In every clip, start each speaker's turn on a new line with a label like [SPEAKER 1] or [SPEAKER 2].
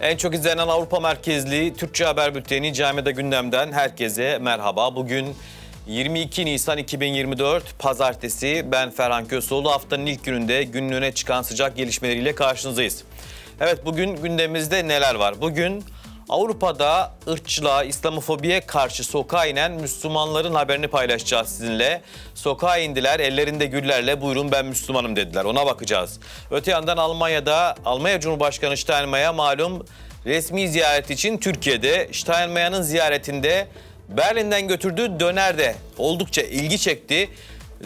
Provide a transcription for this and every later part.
[SPEAKER 1] En çok izlenen Avrupa merkezli Türkçe Haber Bülteni Cami'de gündemden herkese merhaba. Bugün 22 Nisan 2024 Pazartesi. Ben Ferhan Kösoğlu. Haftanın ilk gününde günün çıkan sıcak gelişmeleriyle karşınızdayız. Evet bugün gündemimizde neler var? Bugün Avrupa'da ırkçılığa, İslamofobiye karşı sokağa inen Müslümanların haberini paylaşacağız sizinle. Sokağa indiler, ellerinde güllerle buyurun ben Müslümanım dediler. Ona bakacağız. Öte yandan Almanya'da Almanya Cumhurbaşkanı Steinmeier malum resmi ziyaret için Türkiye'de. Steinmeier'ın ziyaretinde Berlin'den götürdüğü döner de oldukça ilgi çekti.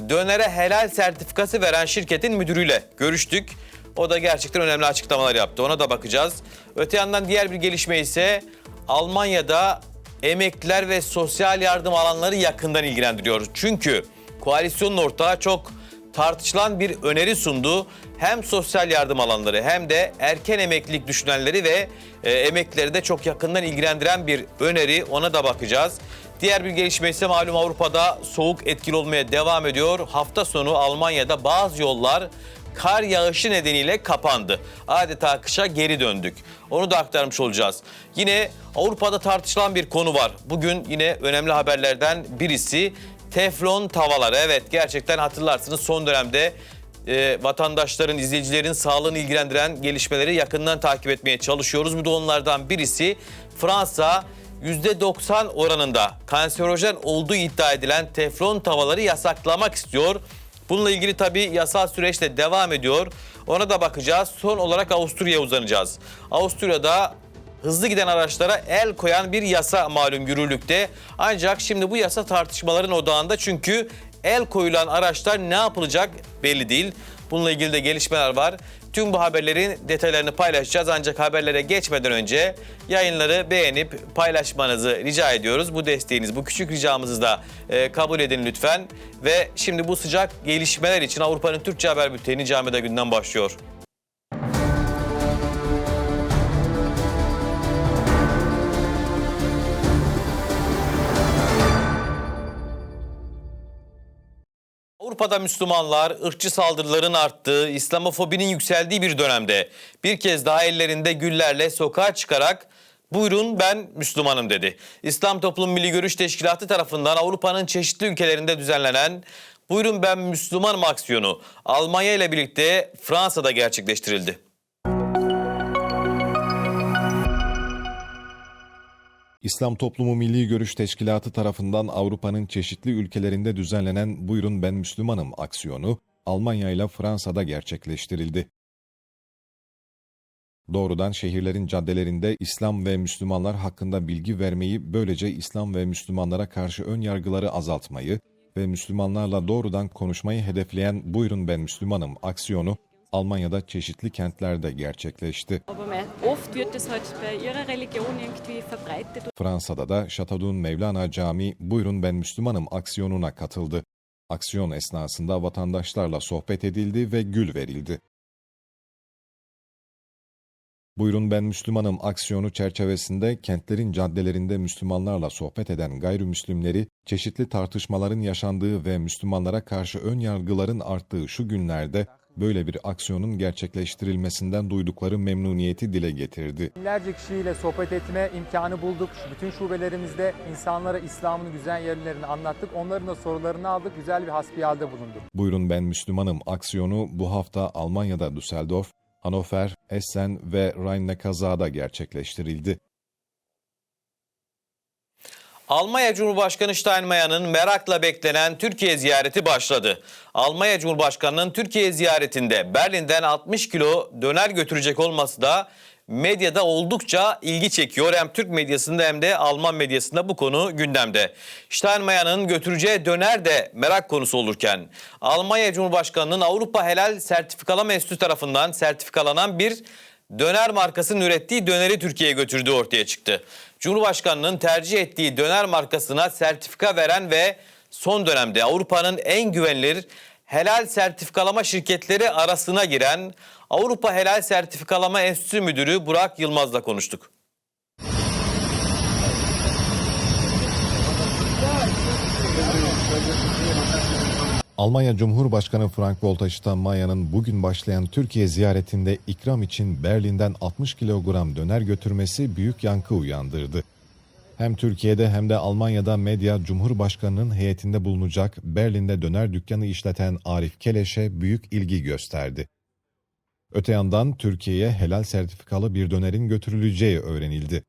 [SPEAKER 1] Dönere helal sertifikası veren şirketin müdürüyle görüştük. O da gerçekten önemli açıklamalar yaptı. Ona da bakacağız. Öte yandan diğer bir gelişme ise Almanya'da emekliler ve sosyal yardım alanları yakından ilgilendiriyor. Çünkü koalisyonun ortağı çok tartışılan bir öneri sundu. Hem sosyal yardım alanları hem de erken emeklilik düşünenleri ve e, emeklileri de çok yakından ilgilendiren bir öneri. Ona da bakacağız. Diğer bir gelişme ise malum Avrupa'da soğuk etkili olmaya devam ediyor. Hafta sonu Almanya'da bazı yollar kar yağışı nedeniyle kapandı. Adeta kışa geri döndük. Onu da aktarmış olacağız. Yine Avrupa'da tartışılan bir konu var. Bugün yine önemli haberlerden birisi teflon tavalar. Evet gerçekten hatırlarsınız son dönemde e, vatandaşların, izleyicilerin sağlığını ilgilendiren gelişmeleri yakından takip etmeye çalışıyoruz. Bu da onlardan birisi Fransa %90 oranında kanserojen olduğu iddia edilen teflon tavaları yasaklamak istiyor. Bununla ilgili tabii yasal süreç de devam ediyor. Ona da bakacağız. Son olarak Avusturya'ya uzanacağız. Avusturya'da hızlı giden araçlara el koyan bir yasa malum yürürlükte. Ancak şimdi bu yasa tartışmaların odağında çünkü el koyulan araçlar ne yapılacak belli değil. Bununla ilgili de gelişmeler var. Tüm bu haberlerin detaylarını paylaşacağız ancak haberlere geçmeden önce yayınları beğenip paylaşmanızı rica ediyoruz. Bu desteğiniz, bu küçük ricamızı da e, kabul edin lütfen. Ve şimdi bu sıcak gelişmeler için Avrupa'nın Türkçe Haber Bülteni Cami'de günden başlıyor. Avrupa'da Müslümanlar ırkçı saldırıların arttığı, İslamofobinin yükseldiği bir dönemde bir kez daha ellerinde güllerle sokağa çıkarak buyurun ben Müslümanım dedi. İslam Toplum Milli Görüş Teşkilatı tarafından Avrupa'nın çeşitli ülkelerinde düzenlenen Buyurun ben Müslümanım aksiyonu Almanya ile birlikte Fransa'da gerçekleştirildi.
[SPEAKER 2] İslam Toplumu Milli Görüş Teşkilatı tarafından Avrupa'nın çeşitli ülkelerinde düzenlenen Buyurun Ben Müslümanım aksiyonu Almanya ile Fransa'da gerçekleştirildi. Doğrudan şehirlerin caddelerinde İslam ve Müslümanlar hakkında bilgi vermeyi, böylece İslam ve Müslümanlara karşı ön yargıları azaltmayı ve Müslümanlarla doğrudan konuşmayı hedefleyen Buyurun Ben Müslümanım aksiyonu Almanya'da çeşitli kentlerde gerçekleşti. Fransa'da da Şatadun Mevlana Camii Buyurun Ben Müslümanım aksiyonuna katıldı. Aksiyon esnasında vatandaşlarla sohbet edildi ve gül verildi. Buyurun Ben Müslümanım aksiyonu çerçevesinde kentlerin caddelerinde Müslümanlarla sohbet eden gayrimüslimleri çeşitli tartışmaların yaşandığı ve Müslümanlara karşı ön yargıların arttığı şu günlerde böyle bir aksiyonun gerçekleştirilmesinden duydukları memnuniyeti dile getirdi.
[SPEAKER 3] Binlerce kişiyle sohbet etme imkanı bulduk. Bütün şubelerimizde insanlara İslam'ın güzel yönlerini anlattık. Onların da sorularını aldık. Güzel bir hasbihalde bulunduk.
[SPEAKER 2] Buyurun ben Müslümanım aksiyonu bu hafta Almanya'da Düsseldorf, Hannover, Essen ve Rhein-Neckar-Za'da gerçekleştirildi.
[SPEAKER 1] Almanya Cumhurbaşkanı Steinmeier'ın merakla beklenen Türkiye ziyareti başladı. Almanya Cumhurbaşkanı'nın Türkiye ziyaretinde Berlin'den 60 kilo döner götürecek olması da medyada oldukça ilgi çekiyor. Hem Türk medyasında hem de Alman medyasında bu konu gündemde. Steinmeier'ın götüreceği döner de merak konusu olurken Almanya Cumhurbaşkanı'nın Avrupa Helal Sertifikalama Enstitüsü tarafından sertifikalanan bir döner markasının ürettiği döneri Türkiye'ye götürdüğü ortaya çıktı. Cumhurbaşkanının tercih ettiği döner markasına sertifika veren ve son dönemde Avrupa'nın en güvenilir helal sertifikalama şirketleri arasına giren Avrupa Helal Sertifikalama Enstitüsü Müdürü Burak Yılmaz'la konuştuk.
[SPEAKER 2] Almanya Cumhurbaşkanı Frank-Walter Steinmeier'ın bugün başlayan Türkiye ziyaretinde ikram için Berlin'den 60 kilogram döner götürmesi büyük yankı uyandırdı. Hem Türkiye'de hem de Almanya'da medya Cumhurbaşkanı'nın heyetinde bulunacak Berlin'de döner dükkanı işleten Arif Keleş'e büyük ilgi gösterdi. Öte yandan Türkiye'ye helal sertifikalı bir dönerin götürüleceği öğrenildi.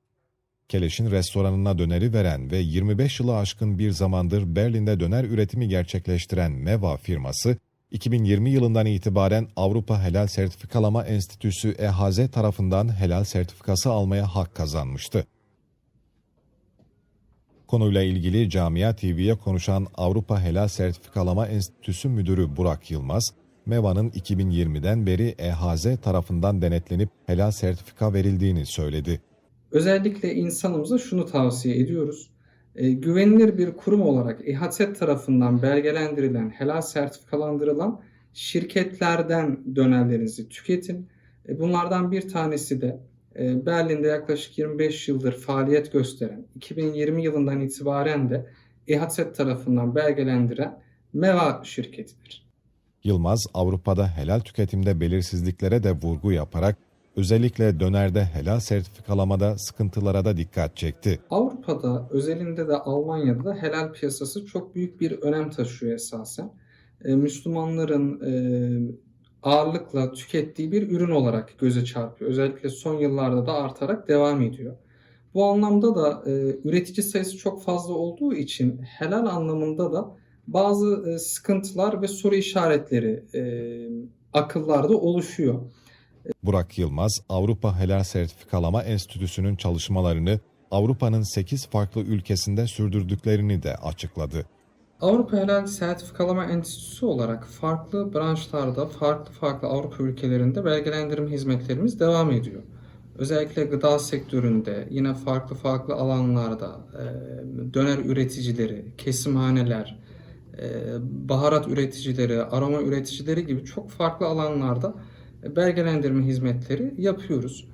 [SPEAKER 2] Keleş'in restoranına döneri veren ve 25 yılı aşkın bir zamandır Berlin'de döner üretimi gerçekleştiren Meva firması, 2020 yılından itibaren Avrupa Helal Sertifikalama Enstitüsü EHZ tarafından helal sertifikası almaya hak kazanmıştı. Konuyla ilgili Camia TV'ye konuşan Avrupa Helal Sertifikalama Enstitüsü Müdürü Burak Yılmaz, MEVA'nın 2020'den beri EHZ tarafından denetlenip helal sertifika verildiğini söyledi.
[SPEAKER 4] Özellikle insanımıza şunu tavsiye ediyoruz. E, güvenilir bir kurum olarak İHAZ tarafından belgelendirilen, helal sertifikalandırılan şirketlerden dönerlerinizi tüketin. E, bunlardan bir tanesi de e, Berlin'de yaklaşık 25 yıldır faaliyet gösteren, 2020 yılından itibaren de İHAZ tarafından belgelendiren MEVA şirketidir.
[SPEAKER 2] Yılmaz, Avrupa'da helal tüketimde belirsizliklere de vurgu yaparak özellikle dönerde helal sertifikalamada sıkıntılara da dikkat çekti.
[SPEAKER 4] Avrupa'da özelinde de Almanya'da da helal piyasası çok büyük bir önem taşıyor esasen. E, Müslümanların e, ağırlıkla tükettiği bir ürün olarak göze çarpıyor. Özellikle son yıllarda da artarak devam ediyor. Bu anlamda da e, üretici sayısı çok fazla olduğu için helal anlamında da bazı e, sıkıntılar ve soru işaretleri e, akıllarda oluşuyor.
[SPEAKER 2] Burak Yılmaz, Avrupa Helal Sertifikalama Enstitüsü'nün çalışmalarını Avrupa'nın 8 farklı ülkesinde sürdürdüklerini de açıkladı.
[SPEAKER 4] Avrupa Helal Sertifikalama Enstitüsü olarak farklı branşlarda, farklı farklı Avrupa ülkelerinde belgelendirme hizmetlerimiz devam ediyor. Özellikle gıda sektöründe, yine farklı farklı alanlarda e, döner üreticileri, kesimhaneler, e, baharat üreticileri, aroma üreticileri gibi çok farklı alanlarda belgelendirme hizmetleri yapıyoruz.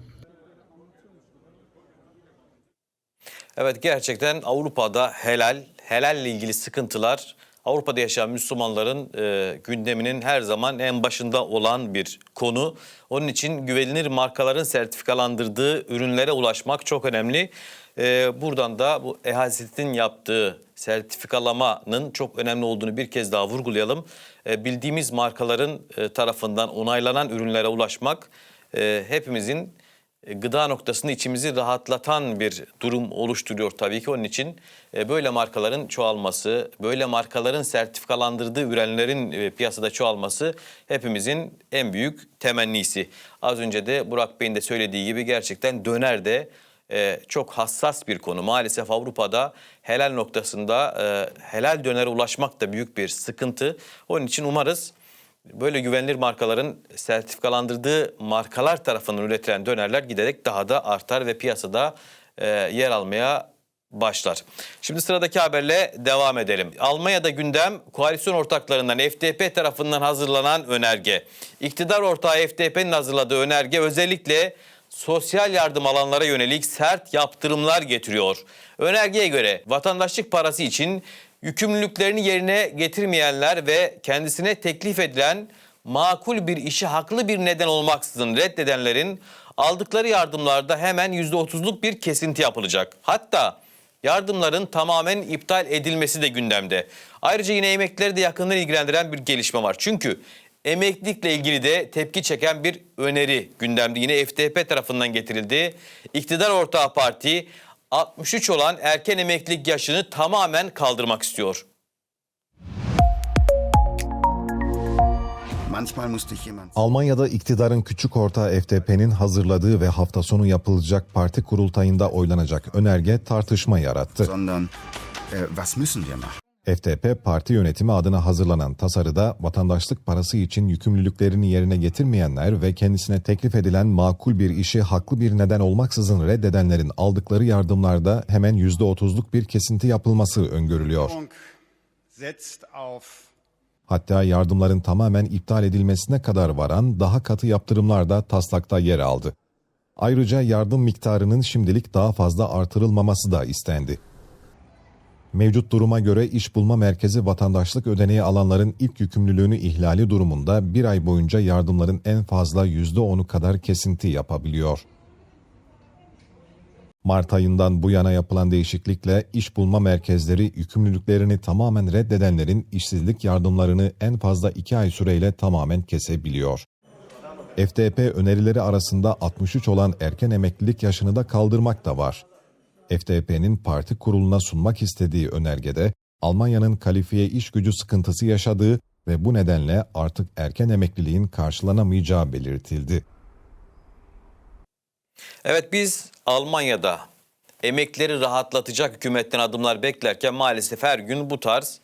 [SPEAKER 1] Evet gerçekten Avrupa'da helal, helalle ilgili sıkıntılar Avrupa'da yaşayan Müslümanların e, gündeminin her zaman en başında olan bir konu. Onun için güvenilir markaların sertifikalandırdığı ürünlere ulaşmak çok önemli. E, buradan da bu EHAZİT'in yaptığı sertifikalamanın çok önemli olduğunu bir kez daha vurgulayalım. E, bildiğimiz markaların e, tarafından onaylanan ürünlere ulaşmak e, hepimizin e, gıda noktasında içimizi rahatlatan bir durum oluşturuyor tabii ki. Onun için e, böyle markaların çoğalması, böyle markaların sertifikalandırdığı ürünlerin e, piyasada çoğalması hepimizin en büyük temennisi. Az önce de Burak Bey'in de söylediği gibi gerçekten döner de e, çok hassas bir konu. Maalesef Avrupa'da helal noktasında e, helal dönere ulaşmak da büyük bir sıkıntı. Onun için umarız böyle güvenilir markaların sertifikalandırdığı markalar tarafından üretilen dönerler giderek daha da artar ve piyasada e, yer almaya başlar. Şimdi sıradaki haberle devam edelim. Almanya'da gündem koalisyon ortaklarından FDP tarafından hazırlanan önerge. İktidar ortağı FDP'nin hazırladığı önerge özellikle sosyal yardım alanlara yönelik sert yaptırımlar getiriyor. Önergeye göre vatandaşlık parası için yükümlülüklerini yerine getirmeyenler ve kendisine teklif edilen makul bir işi haklı bir neden olmaksızın reddedenlerin aldıkları yardımlarda hemen %30'luk bir kesinti yapılacak. Hatta yardımların tamamen iptal edilmesi de gündemde. Ayrıca yine emeklileri de yakından ilgilendiren bir gelişme var. Çünkü emeklilikle ilgili de tepki çeken bir öneri gündemde. Yine FDP tarafından getirildi. İktidar ortağı parti 63 olan erken emeklilik yaşını tamamen kaldırmak istiyor.
[SPEAKER 2] Almanya'da iktidarın küçük ortağı FDP'nin hazırladığı ve hafta sonu yapılacak parti kurultayında oylanacak önerge tartışma yarattı. FDP parti yönetimi adına hazırlanan tasarıda vatandaşlık parası için yükümlülüklerini yerine getirmeyenler ve kendisine teklif edilen makul bir işi haklı bir neden olmaksızın reddedenlerin aldıkları yardımlarda hemen %30'luk bir kesinti yapılması öngörülüyor. Hatta yardımların tamamen iptal edilmesine kadar varan daha katı yaptırımlar da taslakta yer aldı. Ayrıca yardım miktarının şimdilik daha fazla artırılmaması da istendi. Mevcut duruma göre iş bulma merkezi vatandaşlık ödeneği alanların ilk yükümlülüğünü ihlali durumunda bir ay boyunca yardımların en fazla %10'u kadar kesinti yapabiliyor. Mart ayından bu yana yapılan değişiklikle iş bulma merkezleri yükümlülüklerini tamamen reddedenlerin işsizlik yardımlarını en fazla 2 ay süreyle tamamen kesebiliyor. FDP önerileri arasında 63 olan erken emeklilik yaşını da kaldırmak da var. FDP'nin parti kuruluna sunmak istediği önergede Almanya'nın kalifiye iş gücü sıkıntısı yaşadığı ve bu nedenle artık erken emekliliğin karşılanamayacağı belirtildi.
[SPEAKER 1] Evet biz Almanya'da emekleri rahatlatacak hükümetten adımlar beklerken maalesef her gün bu tarz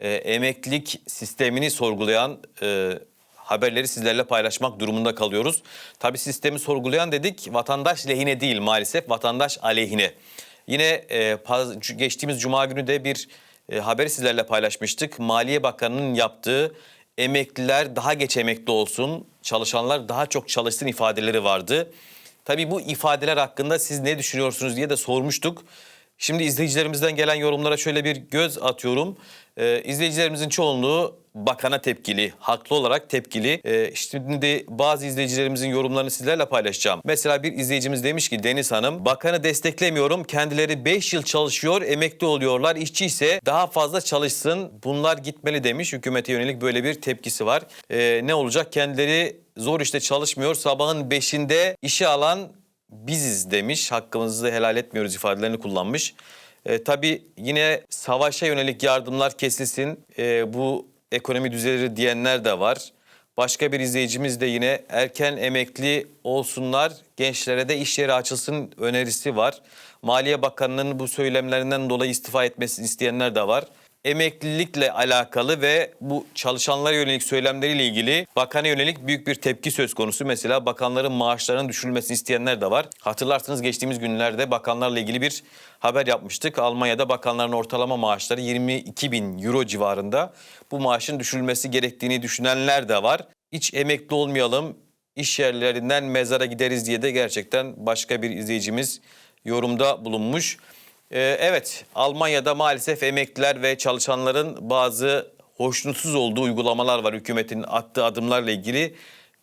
[SPEAKER 1] e, emeklilik sistemini sorgulayan e, haberleri sizlerle paylaşmak durumunda kalıyoruz. Tabii sistemi sorgulayan dedik vatandaş lehine değil maalesef vatandaş aleyhine. Yine e, geçtiğimiz cuma günü de bir e, haberi sizlerle paylaşmıştık. Maliye Bakanı'nın yaptığı emekliler daha geç emekli olsun, çalışanlar daha çok çalışsın ifadeleri vardı. Tabii bu ifadeler hakkında siz ne düşünüyorsunuz diye de sormuştuk. Şimdi izleyicilerimizden gelen yorumlara şöyle bir göz atıyorum. Ee, izleyicilerimizin çoğunluğu bakana tepkili, haklı olarak tepkili. Ee, şimdi bazı izleyicilerimizin yorumlarını sizlerle paylaşacağım. Mesela bir izleyicimiz demiş ki Deniz Hanım, bakanı desteklemiyorum. Kendileri 5 yıl çalışıyor, emekli oluyorlar. İşçi ise daha fazla çalışsın. Bunlar gitmeli demiş. Hükümete yönelik böyle bir tepkisi var. Ee, ne olacak? Kendileri zor işte çalışmıyor. Sabahın 5'inde işe alan biziz demiş. Hakkımızı helal etmiyoruz ifadelerini kullanmış. E, tabii yine savaşa yönelik yardımlar kesilsin, e, bu ekonomi düzelir diyenler de var. Başka bir izleyicimiz de yine erken emekli olsunlar, gençlere de iş yeri açılsın önerisi var. Maliye Bakanlığı'nın bu söylemlerinden dolayı istifa etmesini isteyenler de var. Emeklilikle alakalı ve bu çalışanlara yönelik söylemleriyle ilgili bakana yönelik büyük bir tepki söz konusu. Mesela bakanların maaşlarının düşürülmesini isteyenler de var. Hatırlarsınız geçtiğimiz günlerde bakanlarla ilgili bir haber yapmıştık. Almanya'da bakanların ortalama maaşları 22 bin euro civarında. Bu maaşın düşürülmesi gerektiğini düşünenler de var. Hiç emekli olmayalım, iş yerlerinden mezara gideriz diye de gerçekten başka bir izleyicimiz yorumda bulunmuş. Ee, evet, Almanya'da maalesef emekliler ve çalışanların bazı hoşnutsuz olduğu uygulamalar var hükümetin attığı adımlarla ilgili.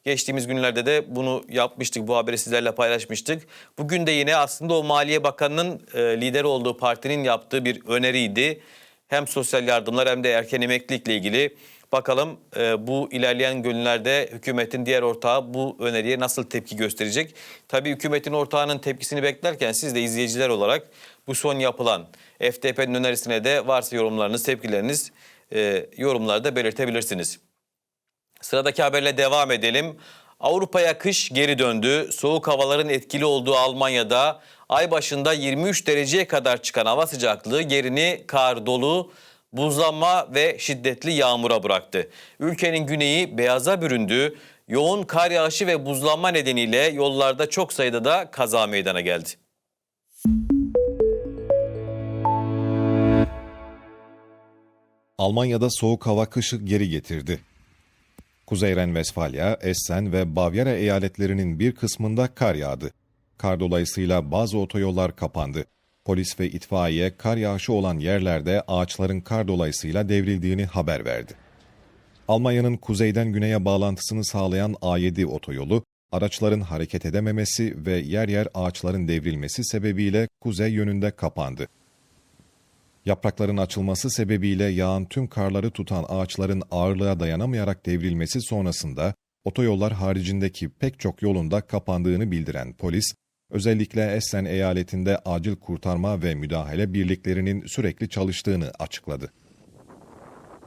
[SPEAKER 1] Geçtiğimiz günlerde de bunu yapmıştık, bu haberi sizlerle paylaşmıştık. Bugün de yine aslında o Maliye Bakanı'nın e, lideri olduğu partinin yaptığı bir öneriydi. Hem sosyal yardımlar hem de erken emeklilikle ilgili. Bakalım e, bu ilerleyen günlerde hükümetin diğer ortağı bu öneriye nasıl tepki gösterecek? Tabii hükümetin ortağının tepkisini beklerken siz de izleyiciler olarak bu son yapılan FDP'nin önerisine de varsa yorumlarınız, tepkileriniz e, yorumlarda belirtebilirsiniz. Sıradaki haberle devam edelim. Avrupa'ya kış geri döndü. Soğuk havaların etkili olduğu Almanya'da ay başında 23 dereceye kadar çıkan hava sıcaklığı yerini kar, dolu, buzlanma ve şiddetli yağmura bıraktı. Ülkenin güneyi beyaza büründü. Yoğun kar yağışı ve buzlanma nedeniyle yollarda çok sayıda da kaza meydana geldi.
[SPEAKER 2] Almanya'da soğuk hava kışı geri getirdi. Kuzey Ren-Vesfalya, Essen ve Bavyera eyaletlerinin bir kısmında kar yağdı. Kar dolayısıyla bazı otoyollar kapandı. Polis ve itfaiye kar yağışı olan yerlerde ağaçların kar dolayısıyla devrildiğini haber verdi. Almanya'nın kuzeyden güneye bağlantısını sağlayan A7 otoyolu, araçların hareket edememesi ve yer yer ağaçların devrilmesi sebebiyle kuzey yönünde kapandı. Yaprakların açılması sebebiyle yağan tüm karları tutan ağaçların ağırlığa dayanamayarak devrilmesi sonrasında otoyollar haricindeki pek çok yolunda kapandığını bildiren polis, özellikle Essen eyaletinde acil kurtarma ve müdahale birliklerinin sürekli çalıştığını açıkladı.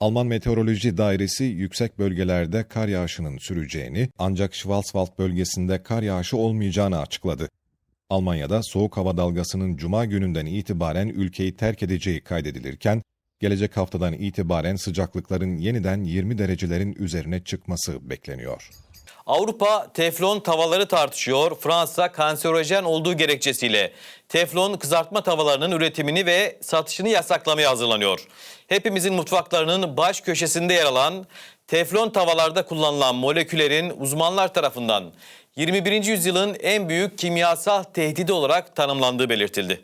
[SPEAKER 2] Alman Meteoroloji Dairesi yüksek bölgelerde kar yağışının süreceğini ancak Schwarzwald bölgesinde kar yağışı olmayacağını açıkladı. Almanya'da soğuk hava dalgasının cuma gününden itibaren ülkeyi terk edeceği kaydedilirken, gelecek haftadan itibaren sıcaklıkların yeniden 20 derecelerin üzerine çıkması bekleniyor.
[SPEAKER 1] Avrupa teflon tavaları tartışıyor. Fransa kanserojen olduğu gerekçesiyle teflon kızartma tavalarının üretimini ve satışını yasaklamaya hazırlanıyor. Hepimizin mutfaklarının baş köşesinde yer alan teflon tavalarda kullanılan moleküllerin uzmanlar tarafından 21. yüzyılın en büyük kimyasal tehdidi olarak tanımlandığı belirtildi.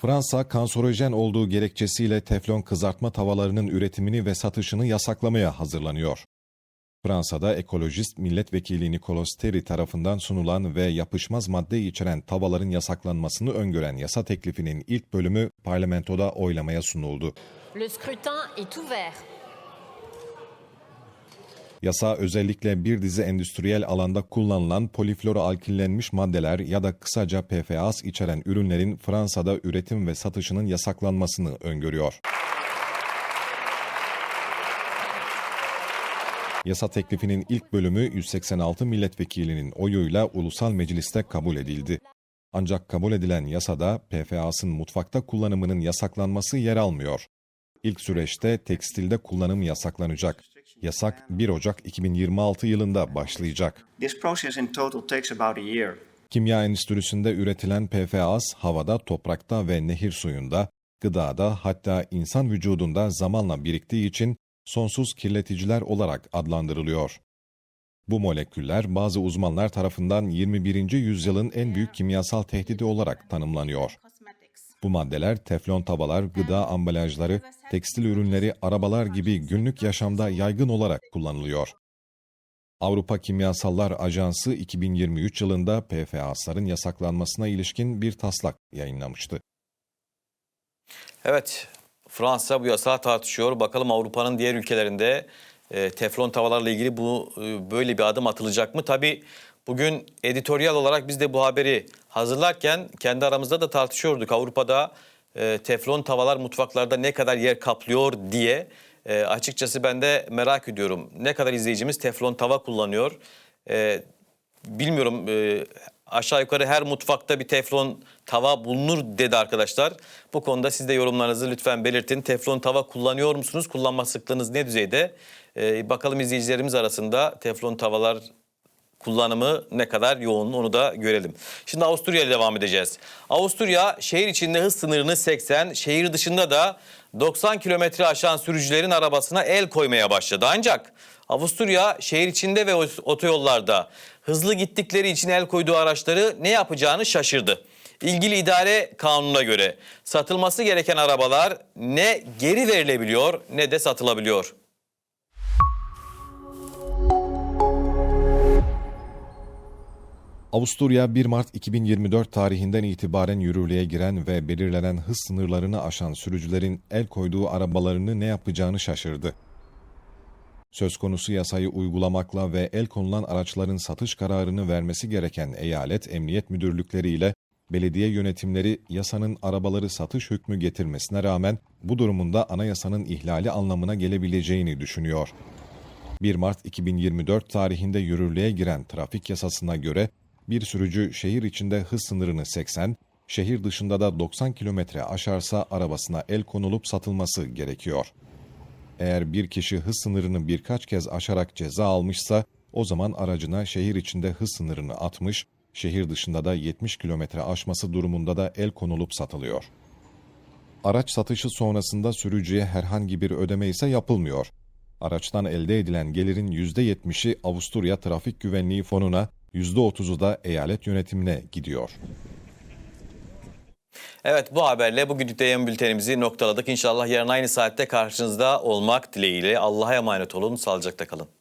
[SPEAKER 2] Fransa kanserojen olduğu gerekçesiyle teflon kızartma tavalarının üretimini ve satışını yasaklamaya hazırlanıyor. Fransa'da ekolojist milletvekili Nicolas Terry tarafından sunulan ve yapışmaz madde içeren tavaların yasaklanmasını öngören yasa teklifinin ilk bölümü parlamentoda oylamaya sunuldu.
[SPEAKER 5] Le scrutin est ouvert.
[SPEAKER 2] Yasa özellikle bir dizi endüstriyel alanda kullanılan polifloroalkillenmiş maddeler ya da kısaca PFAS içeren ürünlerin Fransa'da üretim ve satışının yasaklanmasını öngörüyor. Yasa teklifinin ilk bölümü 186 milletvekilinin oyuyla ulusal mecliste kabul edildi. Ancak kabul edilen yasada PFAS'ın mutfakta kullanımının yasaklanması yer almıyor. İlk süreçte tekstilde kullanım yasaklanacak. Yasak 1 Ocak 2026 yılında başlayacak. Kimya endüstrisinde üretilen PFAS havada, toprakta ve nehir suyunda, gıdada hatta insan vücudunda zamanla biriktiği için sonsuz kirleticiler olarak adlandırılıyor. Bu moleküller bazı uzmanlar tarafından 21. yüzyılın en büyük kimyasal tehdidi olarak tanımlanıyor. Bu maddeler teflon tavalar, gıda ambalajları, tekstil ürünleri, arabalar gibi günlük yaşamda yaygın olarak kullanılıyor. Avrupa Kimyasallar Ajansı 2023 yılında PFAS'ların yasaklanmasına ilişkin bir taslak yayınlamıştı.
[SPEAKER 1] Evet, Fransa bu yasağı tartışıyor. Bakalım Avrupa'nın diğer ülkelerinde e, teflon tavalarla ilgili bu e, böyle bir adım atılacak mı? Tabii bugün editoryal olarak biz de bu haberi hazırlarken kendi aramızda da tartışıyorduk. Avrupa'da e, teflon tavalar mutfaklarda ne kadar yer kaplıyor diye. E, açıkçası ben de merak ediyorum. Ne kadar izleyicimiz teflon tava kullanıyor? E, bilmiyorum e, aşağı yukarı her mutfakta bir teflon tava bulunur dedi arkadaşlar. Bu konuda siz de yorumlarınızı lütfen belirtin. Teflon tava kullanıyor musunuz? Kullanma sıklığınız ne düzeyde? E, bakalım izleyicilerimiz arasında teflon tavalar kullanımı ne kadar yoğun onu da görelim. Şimdi Avusturya ile devam edeceğiz. Avusturya şehir içinde hız sınırını 80, şehir dışında da 90 kilometre aşan sürücülerin arabasına el koymaya başladı. Ancak Avusturya şehir içinde ve otoyollarda hızlı gittikleri için el koyduğu araçları ne yapacağını şaşırdı. İlgili idare kanununa göre satılması gereken arabalar ne geri verilebiliyor ne de satılabiliyor.
[SPEAKER 2] Avusturya 1 Mart 2024 tarihinden itibaren yürürlüğe giren ve belirlenen hız sınırlarını aşan sürücülerin el koyduğu arabalarını ne yapacağını şaşırdı. Söz konusu yasayı uygulamakla ve el konulan araçların satış kararını vermesi gereken eyalet emniyet müdürlükleri ile belediye yönetimleri yasanın arabaları satış hükmü getirmesine rağmen bu durumunda anayasanın ihlali anlamına gelebileceğini düşünüyor. 1 Mart 2024 tarihinde yürürlüğe giren trafik yasasına göre bir sürücü şehir içinde hız sınırını 80, şehir dışında da 90 kilometre aşarsa arabasına el konulup satılması gerekiyor. Eğer bir kişi hız sınırını birkaç kez aşarak ceza almışsa o zaman aracına şehir içinde hız sınırını atmış, şehir dışında da 70 kilometre aşması durumunda da el konulup satılıyor. Araç satışı sonrasında sürücüye herhangi bir ödeme ise yapılmıyor. Araçtan elde edilen gelirin %70'i Avusturya Trafik Güvenliği Fonu'na, %30'u da eyalet yönetimine gidiyor.
[SPEAKER 1] Evet bu haberle bugünkü yayın bültenimizi noktaladık. İnşallah yarın aynı saatte karşınızda olmak dileğiyle. Allah'a emanet olun, sağlıcakla kalın.